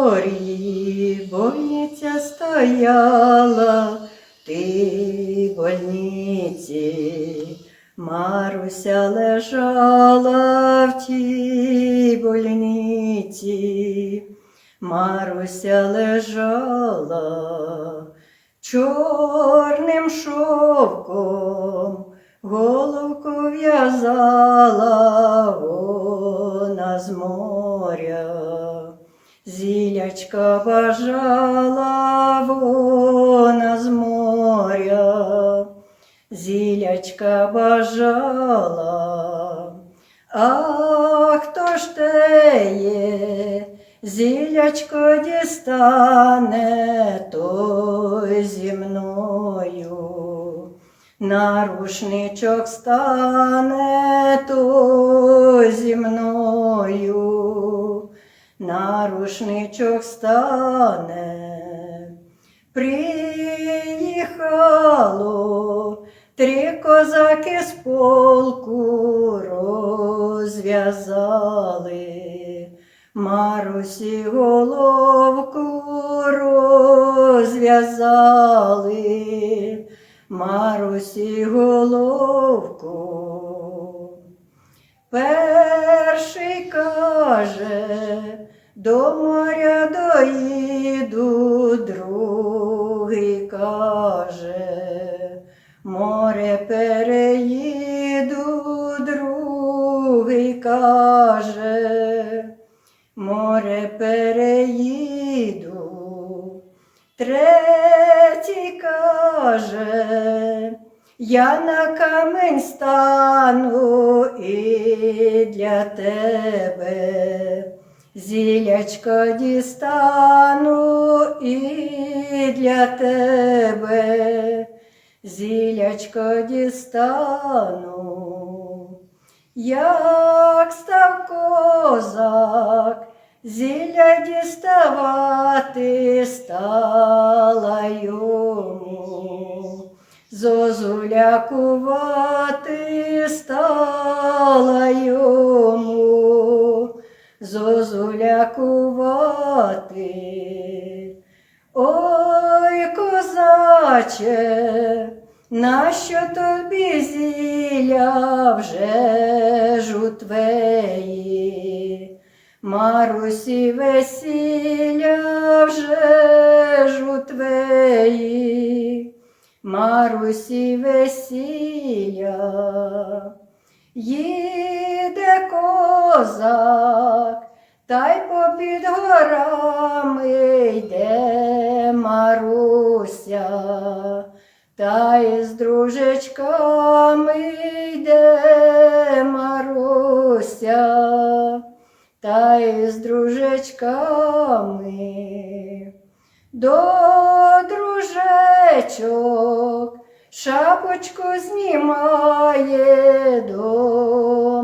дворі больниця стояла, ти больниці. Маруся лежала в тій больниці, Маруся лежала чорним шовком, головку в'язала вона з моря. Зілячка бажала вона з моря, зілячка бажала, а хто ж теє, зілячко дістане, той зі мною. На рушничок стане той зі мною, на рушничок стане. Приїхало три козаки з полку розв'язали. Марусі головку розв'язали, Марусі головку. Перший каже, до моря доїду, другий каже, море переїду, другий каже, море переїду, третій каже, я на камень стану і для тебе. Зілячко дістану і для тебе, зілячко дістану, як став козак, зілля діставати стала зозулякувати стала йому зозулякувати. Ой, козаче, нащо тобі зілля вже ж у твеї? Марусі весілля вже ж у твеї, Марусі весілля. Їде козак, та й попід горами йде Маруся, та й з дружечками йде Маруся, та й з дружечками. До дружечок шапочку знімає до.